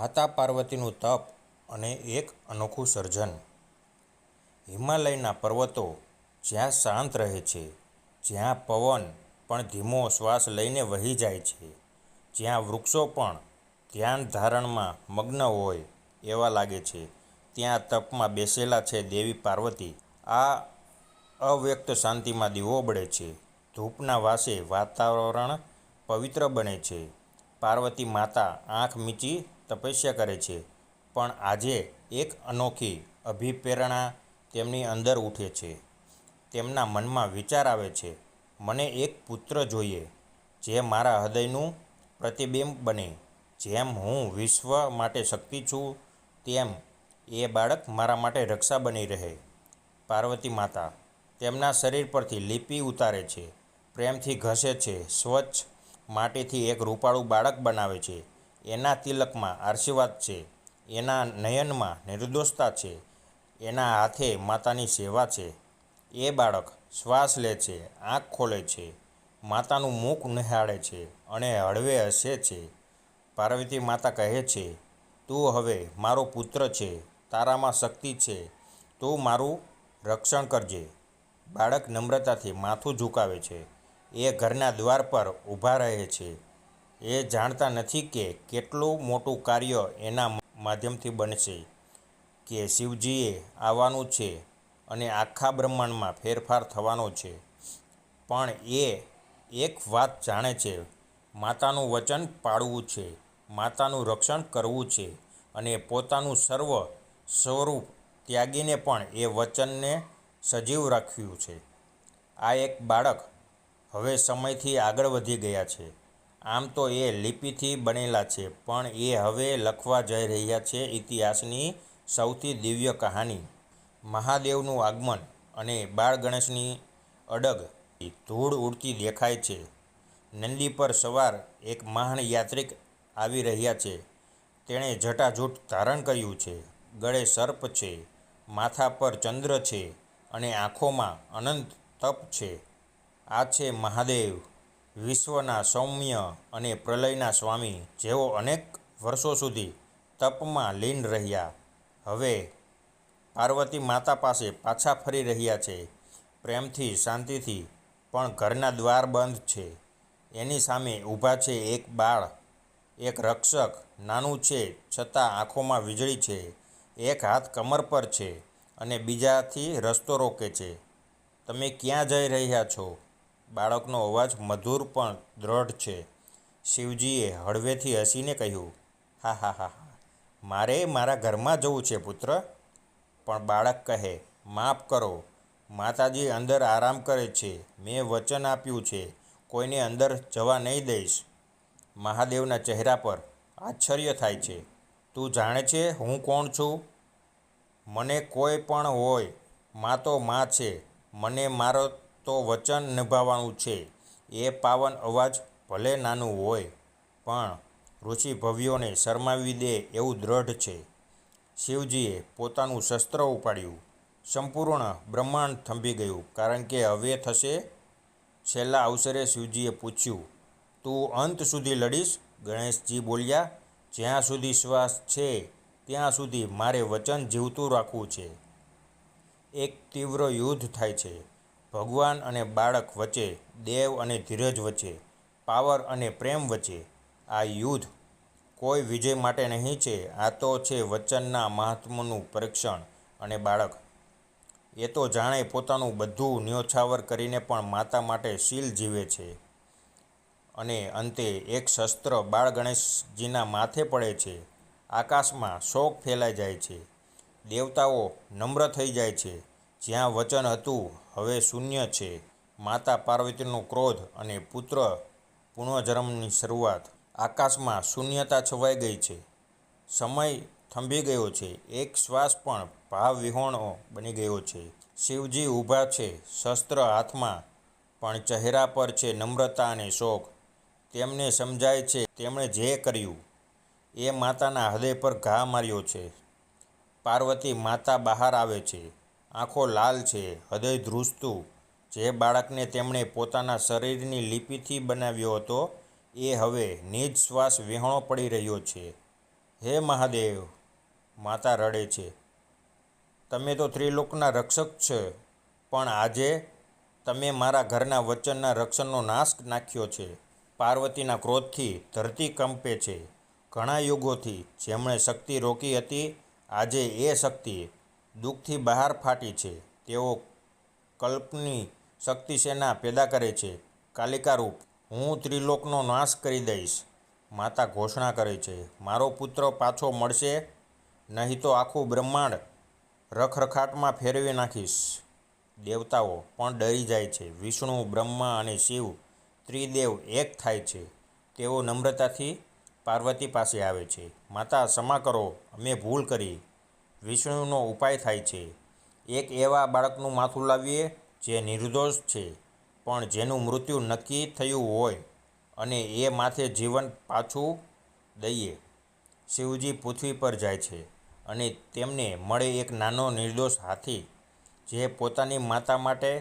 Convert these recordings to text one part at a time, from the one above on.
માતા પાર્વતીનું તપ અને એક અનોખું સર્જન. હિમાલયના પર્વતો જ્યાં શાંત રહે છે, જ્યાં પવન પણ ધીમો શ્વાસ લઈને વહી જાય છે, જ્યાં વૃક્ષો પણ ધ્યાન ધારણમાં મગ્ન હોય એવા લાગે છે, ત્યાં તપમાં બેસેલા છે દેવી પાર્વતી. આ અવ્યક્ત શાંતિમાં દીવો બળે છે, ધૂપના વાસે વાતાવરણ પવિત્ર બને છે. પાર્વતી માતા આંખ મીચી તપસ્યા કરે છે. પણ આજે એક અનોખી અભિપ્રેરણા તેમની અંદર ઉઠે છે. તેમના મનમાં વિચાર આવે છે, મને એક પુત્ર જોઈએ, જે મારા હૃદયનું પ્રતિબિંબ બને. જેમ હું વિશ્વ માટે શક્તિ છું, તેમ એ બાળક મારા માટે રક્ષા બની રહે. પાર્વતી માતા, તેમના શરીર પરથી લીપી ઉતારે છે. પ્રેમથી ઘસે છે. સ્વચ્છ માટીથી એક રૂપાળું બાળક બનાવે છે. એના તિલકમાં આશીર્વાદ છે, એના નયનમાં નિર્દોષતા છે, એના હાથે માતાની સેવા છે. એ બાળક શ્વાસ લે છે, આંખ ખોલે છે, માતાનું મુખ નિહાળે છે અને હળવે હસે છે. પાર્વતી માતા કહે છે, તું હવે મારો પુત્ર છે, તારામાં શક્તિ છે, તું મારું રક્ષણ કરજે. બાળક નમ્રતાથી માથું ઝુકાવે છે, એ ઘરના દ્વાર પર ઊભા રહે છે. એ જાણતા નથી કે કેટલું મોટું કાર્ય એના માધ્યમથી બનશે, કે શિવજીએ આવવાનું છે અને આખા બ્રહ્માંડમાં ફેરફાર થવાનો છે. પણ એ એક વાત જાણે છે, માતાનું વચન પાળવું છે, માતાનું રક્ષણ કરવું છે અને પોતાનું સર્વ સ્વરૂપ ત્યાગીને પણ એ વચનને સજીવ રાખ્યું છે. આ એક બાળક હવે સમયથી આગળ વધી ગયા છે. આમ તો એ લિપિથી બનેલા છે, પણ એ હવે લખવા જઈ રહ્યા છે ઇતિહાસની સૌથી દિવ્ય કહાની. મહાદેવનું આગમન અને બાળ ગણેશની અડગ. ધૂળ ઉડતી દેખાય છે. નંદી પર સવાર એક મહાન યાત્રિક આવી રહ્યા છે. તેણે જટાજૂટ ધારણ કર્યું છે. ગળે સર્પ છે, માથા પર ચંદ્ર છે અને આંખોમાં અનંત તપ છે. આ છે મહાદેવ. વિશ્વના સૌમ્ય અને પ્રલયના સ્વામી જેઓ અનેક વર્ષો સુધી તપમાં લીન રહ્યા. હવે પાર્વતી માતા પાસે પાછા ફરી રહ્યા છે. પ્રેમથી, શાંતિથી, પણ ઘરના દ્વાર બંધ છે. એની સામે ઊભા છે એક બાળ. એક રક્ષક, નાનું છે, છતાં આંખોમાં વીજળી છે. એક હાથ કમર પર છે અને બીજાથી રસ્તો રોકે છે. તમે ક્યાં જઈ રહ્યા છો? બાળકનો અવાજ મધુર પણ દ્રઢ છે. શિવજીએ હળવેથી હસીને કહ્યું, હા હા હા હા, મારે મારા ઘરમાં જવું છે પુત્ર. પણ બાળક કહે, માફ કરો, માતાજી અંદર આરામ કરે છે. મેં વચન આપ્યું છે. કોઈને અંદર જવા નહીં દઈશ. મહાદેવના ચહેરા પર આશ્ચર્ય થાય છે. તું જાણે છે હું કોણ છું? મને કોઈ પણ હોય, મા તો મા છે. મને મારો તો વચન નિભાવવાનું છે. એ પાવન અવાજ ભલે નાનું હોય, પણ ઋષિ ભવ્યોને શરમાવી દે એવું દ્રઢ છે. શિવજીએ પોતાનું શસ્ત્ર ઉપાડ્યું. સંપૂર્ણ બ્રહ્માંડ થંભી ગયું, કારણ કે હવે થશે. છેલ્લા અવસરે શિવજીએ પૂછ્યું, તું અંત સુધી લડીશ? ગણેશજી બોલ્યા, જ્યાં સુધી શ્વાસ છે, ત્યાં સુધી મારે વચન જીવતું રાખવું છે. એક તીવ્ર યુદ્ધ થાય છે. ભગવાન અને બાળક વચ્ચે, દેવ અને ધીરજ વચ્ચે, પાવર અને પ્રેમ વચ્ચે, આ યુદ્ધ કોઈ વિજય માટે નહીં છે, આ તો છે વચનના મહાત્મનું પરીક્ષણ અને બાળક. એ તો જાણે પોતાનું બધું ન્યોછાવર કરીને પણ માતા માટે શીલ જીવે છે. અને અંતે એક શસ્ત્ર બાળ ગણેશજીના માથે પડે છે. આકાશમાં શોક ફેલાઈ જાય છે. દેવતાઓ નમ્ર થઈ જાય છે. જ્યાં વચન હતું હવે શૂન્ય છે. માતા પાર્વતીનો ક્રોધ અને પુત્ર પુનઃજન્મની શરૂઆત. આકાશમાં શૂન્યતા છવાઈ ગઈ છે. સમય થંભી ગયો છે. એક શ્વાસ પણ ભાવવિહોણો બની ગયો છે. શિવજી ઊભા છે. શસ્ત્ર હાથમાં, પણ ચહેરા પર છે નમ્રતા અને શોક. તેમને સમજાય છે, તેમણે જે કર્યું, એ માતાના હૃદય પર ઘા માર્યો છે. પાર્વતી માતા બહાર આવે છે. આંખો લાલ છે, હૃદય ધ્રુજતું. જે બાળકને તેમણે પોતાના શરીરની લિપિથી બનાવ્યો હતો, એ હવે નિજ શ્વાસ વિહોણો પડી રહ્યો છે. હે મહાદેવ, માતા રડે છે. તમે તો ત્રિલોકના રક્ષક છે, પણ આજે તમે મારા ઘરના વચનના રક્ષણનો નાશ નાખ્યો છે. પાર્વતીના ક્રોધથી ધરતી કંપે છે. ઘણા યુગોથી જેમણે શક્તિ રોકી હતી, આજે એ શક્તિ દુઃખથી બહાર ફાટી છે. તેઓ કલ્પની શક્તિ સેના પેદા કરે છે. કાલિકા રૂપ હું ત્રિલોકનો નાશ કરી દઈશ. માતા ઘોષણા કરે છે. મારો પુત્ર પાછો મળશે, નહીં તો આખું બ્રહ્માંડ રખરખાટમાં ફેરવી નાખીશ. દેવતાઓ પણ ડરી જાય છે. વિષ્ણુ, બ્રહ્મા અને શિવ ત્રિદેવ એક થાય છે. તેઓ નમ્રતાથી પાર્વતી પાસે આવે છે. માતા, ક્ષમા કરો. અમે ભૂલ કરી. વિષ્ણુનો ઉપાય થાય છે. એક એવા બાળકનું માથું લાવીએ જે નિર્દોષ છે, પણ જેનું મૃત્યુ નક્કી થયું હોય અને એ માથે જીવન પાછું દઈએ. શિવજી પૃથ્વી પર જાય છે અને તેમને મળે એક નાનો નિર્દોષ હાથી, જે પોતાની માતા માટે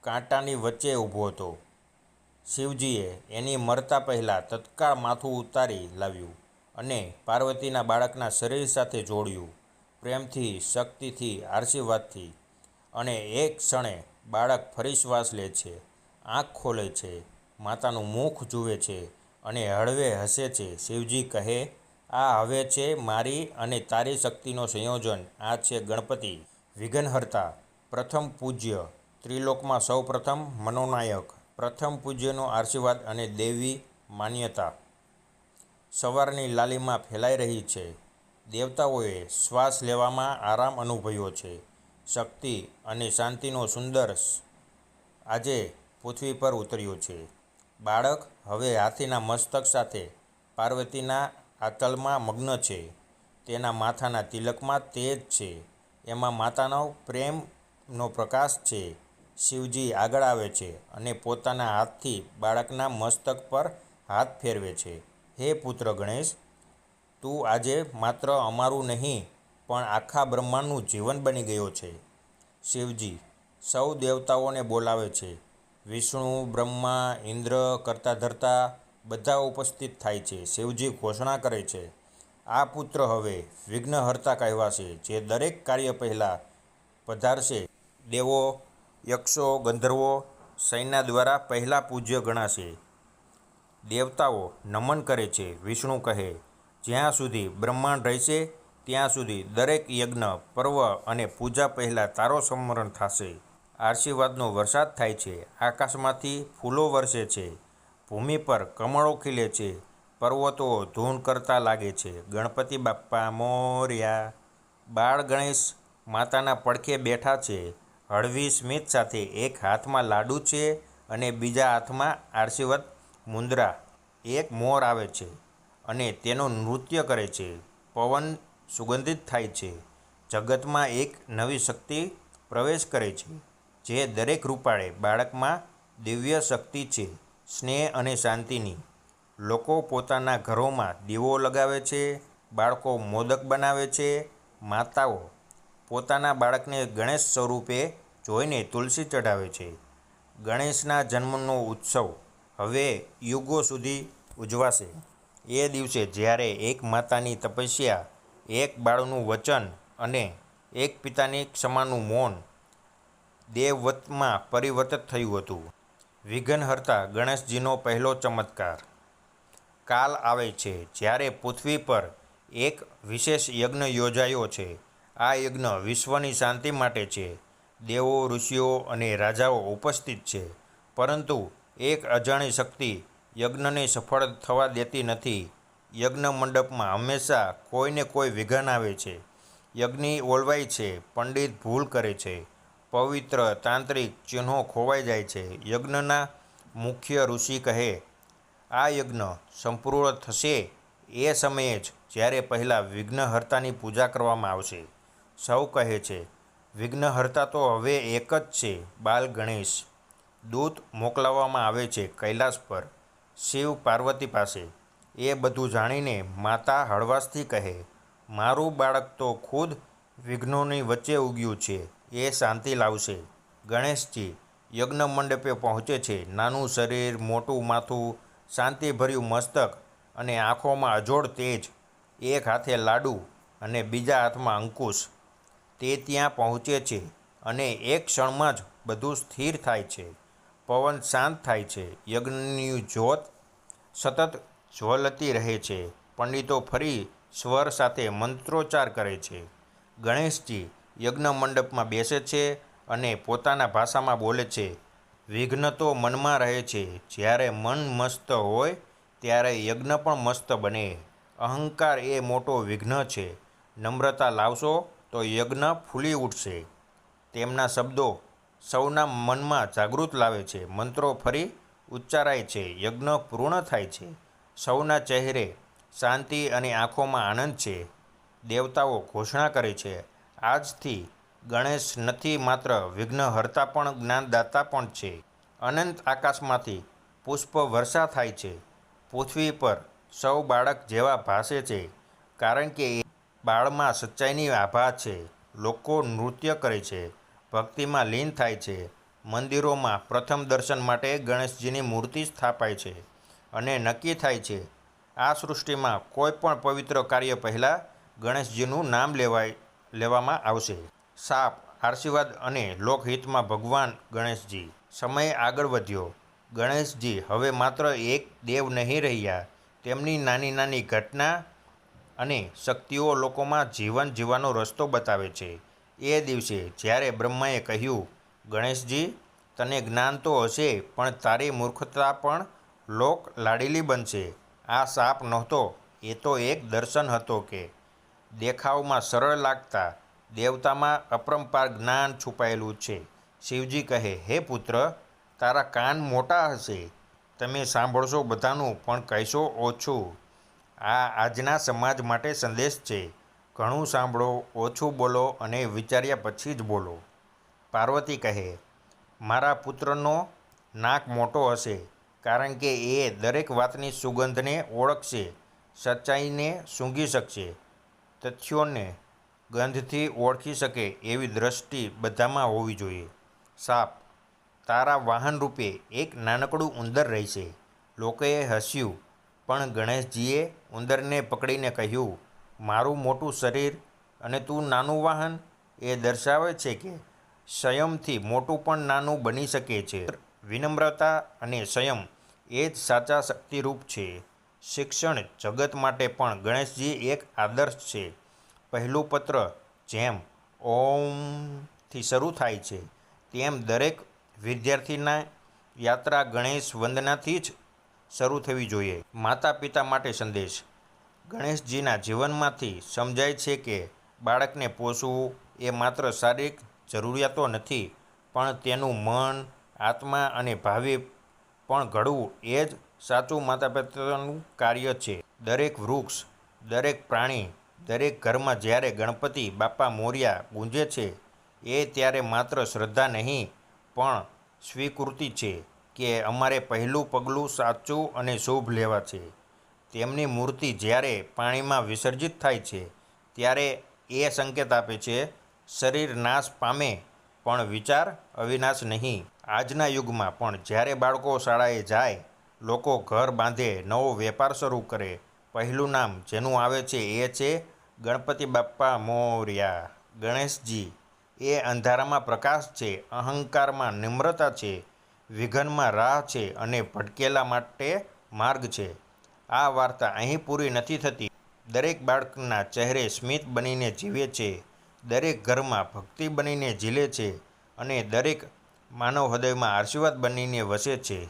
કાંટાની વચ્ચે ઊભો હતો. શિવજીએ એની મરતા પહેલાં તત્કાળ માથું ઉતારી લાવ્યું અને પાર્વતીના બાળકના શરીર સાથે જોડ્યું. પ્રેમથી, શક્તિથી, આશીર્વાદથી અને એક ક્ષણે બાળક ફરી શ્વાસ લે છે, આંખ ખોલે છે, માતાનું મુખ જુએ છે અને હળવે હસે છે, શિવજી કહે, આ હવે છે મારી અને તારી શક્તિનો સંયોજન, આ છે ગણપતિ વિઘ્નહર્તા, પ્રથમ પૂજ્ય. ત્રિલોકમાં સૌ પ્રથમ મનોનાયક, પ્રથમ પૂજ્યનો આશીર્વાદ અને દેવી માન્યતા. સવારની લાલીમાં ફેલાઈ રહી છે. દેવતાઓએ શ્વાસ લેવામાં આરામ અનુભવ્યો છે. શક્તિ અને શાંતિનો સુંદર આજે પૃથ્વી પર ઉતર્યો છે. બાળક હવે હાથીના મસ્તક સાથે પાર્વતીના આતલમાં મગ્ન છે. તેના માથાના તિલકમાં તેજ છે. એમાં માતાનો પ્રેમનો પ્રકાશ છે. શિવજી આગળ આવે છે અને પોતાના હાથથી બાળકના મસ્તક પર હાથ ફેરવે છે. હે પુત્ર ગણેશ તું આજે માત્ર અમારું નહીં, પણ આખા બ્રહ્માંડનું જીવન બની ગયો છે. શિવજી સૌ દેવતાઓને બોલાવે છે. વિષ્ણુ, બ્રહ્મા, ઇન્દ્ર કરતા ધરતા બધા ઉપસ્થિત થાય છે. શિવજી ઘોષણા કરે છે, આ પુત્ર હવે વિઘ્નહર્તા કહેવાશે જે દરેક કાર્ય પહેલાં પધારશે. દેવો, યક્ષો, ગંધર્વો સૈન્ય દ્વારા પહેલાં પૂજ્ય ગણાશે. દેવતાઓ નમન કરે છે. વિષ્ણુ કહે જ્યાં સુધી બ્રહ્માંડ રહેશે, ત્યાં સુધી દરેક યજ્ઞ, પર્વ અને પૂજા પહેલાં તારો સમરણ થશે. આશીર્વાદનો વરસાદ થાય છે. આકાશમાંથી ફૂલો વરસે છે. ભૂમિ પર કમળો ખીલે છે. પર્વતો ધૂન કરતા લાગે છે. ગણપતિ બાપ્પા મોર્યા. બાળ ગણેશ માતાના પડખે બેઠા છે. હળવી સ્મિત સાથે એક હાથમાં લાડુ છે અને બીજા હાથમાં આશીર્વાદ મુંદરા. એક મોર આવે છે. અને તેનું નૃત્ય કરે છે. પવન સુગંધિત થાય છે. જગતમાં એક નવી શક્તિ પ્રવેશ કરે છે, જે દરેક રૂપાળે બાળકમાં દિવ્ય શક્તિ છે, સ્નેહ અને શાંતિની. લોકો પોતાના ઘરોમાં દીવો લગાવે છે, બાળકો મોદક બનાવે છે, માતાઓ પોતાના બાળકને ગણેશ સ્વરૂપે જોઈને તુલસી ચઢાવે છે. ગણેશના જન્મનો ઉત્સવ હવે યુગો સુધી ઉજવાશે. એ દિવસે જ્યારે એક માતાની તપસ્યા, એક બાળનું વચન અને એક પિતાની ક્ષમાનું મૌન દેવવતમાં પરિવર્તિત થયું હતું. વિઘ્નહર્તા ગણેશજીનો પહેલો ચમત્કાર. કાલ આવે છે જ્યારે પૃથ્વી પર એક વિશેષ યજ્ઞ યોજાયો છે. આ યજ્ઞ વિશ્વની શાંતિ માટે છે. દેવો, ઋષિઓ અને રાજાઓ ઉપસ્થિત છે. પરંતુ એક અજાણી શક્તિ યજ્ઞને સફળ થવા દેતી નથી. યજ્ઞ મંડપમાં હંમેશા કોઈને કોઈ વિઘન આવે છે. યજ્ઞ ઓલવાય છે, પંડિત ભૂલ કરે છે. પવિત્ર તાંત્રિક ચિહ્નો ખોવાઈ જાય છે. યજ્ઞના મુખ્ય ઋષિ કહે, આ યજ્ઞ સંપૂર્ણ થશે એ સમયે જ જ્યારે પહેલાં વિઘ્નહર્તાની પૂજા કરવામાં આવશે. સૌ કહે છે, વિઘ્નહર્તા તો હવે એક જ છે, બાલ ગણેશ. દૂત મોકલાવવામાં આવે છે કૈલાસ પર. શિવ પાર્વતી પાસે. એ બધું જાણીને માતા હળવાશથી કહે, મારું બાળક તો ખુદ વિઘ્નોની વચ્ચે ઉગ્યું છે. એ શાંતિ લાવશે. ગણેશજી યજ્ઞ મંડપે પહોંચે છે. નાનું શરીર, મોટું માથું, શાંતિભર્યું મસ્તક અને આંખોમાં અજોડ તેજ, એક હાથે લાડુ અને બીજા હાથમાં અંકુશ. તે ત્યાં પહોંચે છે અને એક ક્ષણમાં જ બધું સ્થિર થાય છે. પવન શાંત થાય છે. યજ્ઞની જ્યોત સતત જ્વલતી રહે છે. પંડિતો ફરી સ્વર સાથે મંત્રોચ્ચાર કરે છે. ગણેશજી યજ્ઞ મંડપમાં બેસે છે અને પોતાના ભાષામાં બોલે છે. વિઘ્ન તો મનમાં રહે છે. જ્યારે મન મસ્ત હોય, ત્યારે યજ્ઞ પણ મસ્ત બને. અહંકાર એ મોટો વિઘ્ન છે. નમ્રતા લાવશો તો યજ્ઞ ફૂલી ઉઠશે. તેમના શબ્દો સૌના મનમાં જાગૃત લાવે છે. મંત્રો ફરી ઉચ્ચારાય છે. યજ્ઞ પૂર્ણ થાય છે. સૌના ચહેરે શાંતિ અને આંખોમાં આનંદ છે. દેવતાઓ ઘોષણા કરે છે. આજથી ગણેશ નથી માત્ર વિઘ્નહર્તા પણ જ્ઞાનદાતા પણ છે. અનંત આકાશમાંથી પુષ્પ વર્ષા થાય છે. પૃથ્વી પર સૌ બાળક જેવા ભાસે છે. કારણ કે બાળમાં સચ્ચાઈની આભા છે. લોકો નૃત્ય કરે છે. ભક્તિમાં લીન થાય છે. મંદિરોમાં પ્રથમ દર્શન માટે ગણેશજીની મૂર્તિ સ્થાપાય છે અને નક્કી થાય છે. આ સૃષ્ટિમાં કોઈ પણ પવિત્ર કાર્ય પહેલાં ગણેશજીનું નામ લેવાય, લેવામાં આવશે. સાપ, આશીર્વાદ અને લોકહિતમાં ભગવાન ગણેશજી. સમય આગળ વધ્યો. ગણેશજી હવે માત્ર એક દેવ નહીં રહ્યા, તેમની નાની નાની ઘટના અને શક્તિઓ લોકોમાં જીવન જીવવાનો રસ્તો બતાવે છે. એ દિવસે જ્યારે બ્રહ્માએ કહ્યું, ગણેશજી, તને જ્ઞાન તો હશે, પણ તારી મૂર્ખતા પણ લોક લાડીલી બનશે. આ સાપ નહોતો, એ તો એક દર્શન હતો કે. દેખાવમાં સરળ લાગતા દેવતામાં અપરંપાર જ્ઞાન છુપાયેલું છે. શિવજી કહે, હે પુત્ર, તારા કાન મોટા હશે. તમે સાંભળશો બધાનું, પણ કહેશો ઓછું. આ આજના સમાજ માટે સંદેશ છે. ઘણું સાંભળો, ઓછું બોલો અને વિચાર્યા પછી જ બોલો. પાર્વતી કહે, મારા પુત્રનો નાક મોટો હશે, કારણ કે એ દરેક વાતની સુગંધને ઓળખશે, સચ્ચાઈને સૂંઘી શકશે. તથ્યોને ગંધથી ઓળખી શકે એવી દ્રષ્ટિ બધામાં હોવી જોઈએ. સાપ, તારા વાહન રૂપે એક નાનકડું ઉંદર રહેશે. લોકોએ હસ્યું, પણ ગણેશજીએ ઉંદરને પકડીને કહ્યું મારું મોટું શરીર અને તું નાનું વાહન એ દર્શાવે છે કે સંયમથી મોટું પણ નાનું બની શકે છે. વિનમ્રતા અને સંયમ એ જ સાચા શક્તિરૂપ છે. શિક્ષણ જગત માટે પણ ગણેશજી એક આદર્શ છે. પહેલું પત્ર જેમ ઓમથી શરૂ થાય છે, તેમ દરેક વિદ્યાર્થીના યાત્રા ગણેશ વંદનાથી જ શરૂ થવી જોઈએ. માતા પિતા માટે સંદેશ. ગણેશજીના જીવનમાંથી સમજાય છે કે બાળકને પોષવું એ માત્ર શારીરિક જરૂરિયાતો નથી, પણ તેનું મન, આત્મા અને ભાવિ પણ ઘડવું એ જ સાચું માતા પિતાનું કાર્ય છે. દરેક વૃક્ષ, દરેક પ્રાણી, દરેક ઘરમાં જ્યારે ગણપતિ, બાપા મોર્યા ગુંજે છે, એ ત્યારે માત્ર શ્રદ્ધા નહીં, પણ સ્વીકૃતિ છે કે અમારે પહેલું પગલું સાચું અને શુભ લેવા છે. તેમની મૂર્તિ જ્યારે પાણીમાં વિસર્જિત થાય છે, ત્યારે એ સંકેત આપે છે, શરીર નાશ પામે, પણ વિચાર અવિનાશ નહીં. આજના યુગમાં પણ જ્યારે બાળકો શાળાએ જાય, લોકો ઘર બાંધે, નવો વેપાર શરૂ કરે. પહેલું નામ જેનું આવે છે એ છે ગણપતિ બાપ્પા મોર્યા. ગણેશજી, એ અંધારામાં પ્રકાશ છે, અહંકારમાં નિમ્રતા છે, વિઘનમાં રાહ છે અને ભટકેલા માટે માર્ગ છે. આ વાર્તા અહીં પૂરી નથી થતી. દરેક બાળકના ચહેરે સ્મિત બનીને જીવે છે. દરેક ઘરમાં ભક્તિ બનીને ઝીલે છે અને દરેક માનવ હૃદયમાં આશીર્વાદ બનીને વસે છે.